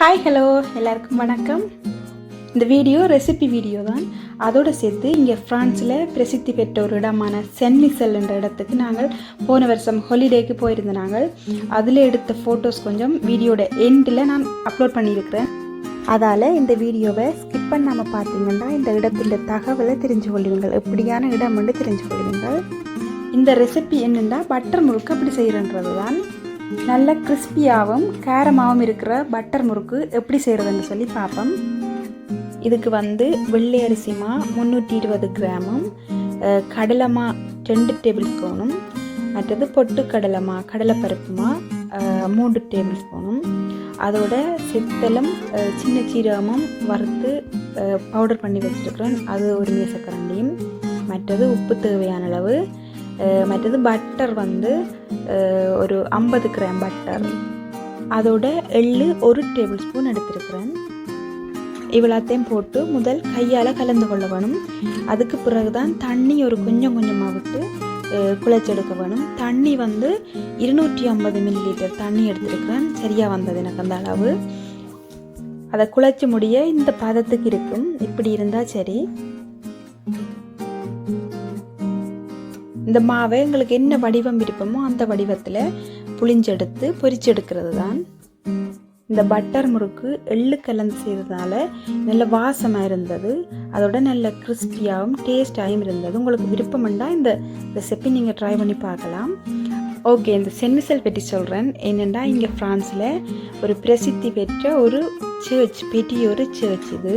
Hi hello எல்லாருக்கும் வணக்கம். இந்த வீடியோ ரெசிபி வீடியோ தான். அதோடு சேர்த்து இங்கே ஃப்ரான்ஸில் பிரசித்தி பெற்ற ஒரு இடமான சென் மிசல் என்ற இடத்துக்கு நாங்கள் போன வருஷம் ஹாலிடேக்கு போயிருந்த நாங்கள். அதில் எடுத்த ஃபோட்டோஸ் கொஞ்சம் வீடியோட எண்டில் நான் அப்லோட் பண்ணியிருக்கிறேன். அதால் இந்த வீடியோவை ஸ்கிப் பண்ணாமல் பார்த்தீங்கன்னா இந்த இடத்துல தகவலை தெரிஞ்சு கொள்வீங்கள் எப்படியான இடம் வந்து தெரிஞ்சு கொள்வீங்கள் இந்த ரெசிபி என்னென்னா பட்டர் முறுக்கு அப்படி செய்கிறன்றது தான் நல்ல கிறிஸ்பியாகவும் காரமாகவும் இருக்கிற பட்டர் முறுக்கு எப்படி செய்கிறதுன்னு சொல்லி பார்ப்போம். இதுக்கு வந்து வெள்ளை அரிசிமா முந்நூற்றி இருபது கிராமும் கடலைமா ரெண்டு டேபிள் ஸ்பூனும் மற்றது பொட்டு கடலைமா கடலைப்பருப்புமா மூன்று டேபிள் ஸ்பூனும் அதோட சித்தலும் சின்ன சீரகமும் வறுத்து பவுடர் பண்ணி வச்சுருக்கிறேன் அது ஒரு மேசக்கரண்டியும் மற்றது உப்பு தேவையான அளவு மற்றது பட்டர் வந்து ஒரு ஐம்பது கிராம் பட்டர் அதோட எள்ளு ஒரு டேபிள் ஸ்பூன் எடுத்திருக்கிறேன் இவ்வளோத்தையும் போட்டு முதல் கையால் கலந்து கொள்ள வேணும் அதுக்கு பிறகு தான் தண்ணி ஒரு கொஞ்சம் கொஞ்சமாக விட்டு அஹ், குழைச்செடுக்க வேணும் தண்ணி வந்து இருநூற்றி ஐம்பது மில்லி லிட்டர் தண்ணி எடுத்திருக்கிறேன் சரியாக வந்தது எனக்கு அந்த அளவு அதை குழைச்சி முடிய இந்த பதத்துக்கு இருக்கும் இப்படி இருந்தால் சரி இந்த மாவை எங்களுக்கு என்ன வடிவம் விருப்பமோ அந்த வடிவத்தில் புளிஞ்செடுத்து பொரிச்செடுக்கிறது தான் இந்த பட்டர் முறுக்கு எள்ளு கலந்து செய்ததால நல்ல வாசமாக இருந்தது. அதோட நல்ல கிறிஸ்பியாகவும் டேஸ்டாகவும் இருந்தது. உங்களுக்கு விருப்பம்ண்டா இந்த ரெசிபி நீங்கள் ட்ரை பண்ணி பார்க்கலாம். ஓகே இந்த சென்மிசல் பற்றி சொல்கிறேன் என்னென்னா இங்கே ஃப்ரான்ஸில் ஒரு பிரசித்தி பெற்ற ஒரு சர்ச் பெரிய ஒரு சர்ச் இது.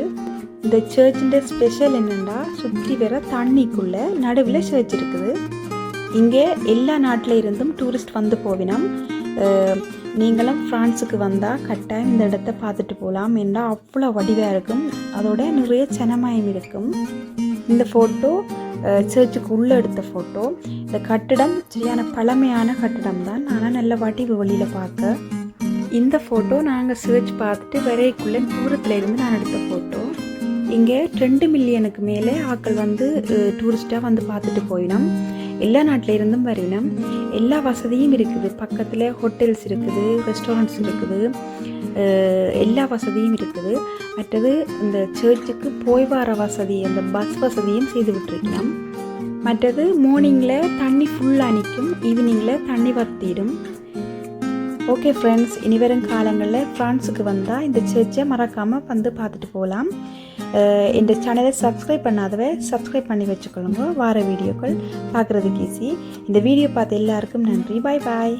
இந்த சர்ச்சிൻ്റെ ஸ்பெஷல் என்னென்னா சுற்றி வர தண்ணிக்குள்ளே நடுவில் சர்ச் இருக்குது. இங்கே எல்லா நாட்டில் இருந்தும் டூரிஸ்ட் வந்து போவினோம். நீங்களும் ஃப்ரான்ஸுக்கு வந்தால் கட்டாயம் இந்த இடத்த பார்த்துட்டு போகலாம் என்றால் அவ்வளோ வடிவாக இருக்கும். அதோட நிறைய சனமயம் இருக்கும். இந்த ஃபோட்டோ சர்ச்சுக்கு உள்ளே எடுத்த ஃபோட்டோ இந்த கட்டிடம் சரியான பழமையான கட்டிடம் தான். ஆனால் நல்ல வடிவு வெளியில் பார்க்க. இந்த ஃபோட்டோ நாங்கள் சர்ச் பார்த்துட்டு வரைக்குள்ளே தூரத்தில் இருந்து நான் எடுத்த ஃபோட்டோ இங்கே ரெண்டு மில்லியனுக்கு மேலே ஆட்கள் வந்து டூரிஸ்ட்டாக வந்து பார்த்துட்டு போயினோம். எல்லா நாட்டில இருந்தும் வரணும் எல்லா வசதியும் இருக்குது. பக்கத்தில் ஹோட்டல்ஸ் இருக்குது ரெஸ்டாரண்ட்ஸ் இருக்குது. எல்லா வசதியும் இருக்குது. மற்றது இந்த சர்ச்சுக்கு போய் வர வசதி அந்த பஸ் வசதியும் செய்து விட்டுருக்கலாம். மற்றது மார்னிங்கில் தண்ணி ஃபுல்லாக நிற்கும் ஈவினிங்கில் தண்ணி வத்திடும். ஓகே ஃப்ரெண்ட்ஸ் இனி வரும் காலங்களில் ஃப்ரான்ஸுக்கு வந்தால் இந்த சர்ச்சை மறக்காமல் வந்து பார்த்துட்டு போகலாம். இந்த சேனலை சப்ஸ்கிரைப் பண்ணாதவ சப்ஸ்கிரைப் பண்ணி வச்சுக்கொள்ளுங்க வார வீடியோக்கள் பார்க்குறதுக்கு ஈஸி இந்த வீடியோ பார்த்த எல்லாருக்கும் நன்றி. பாய் பாய்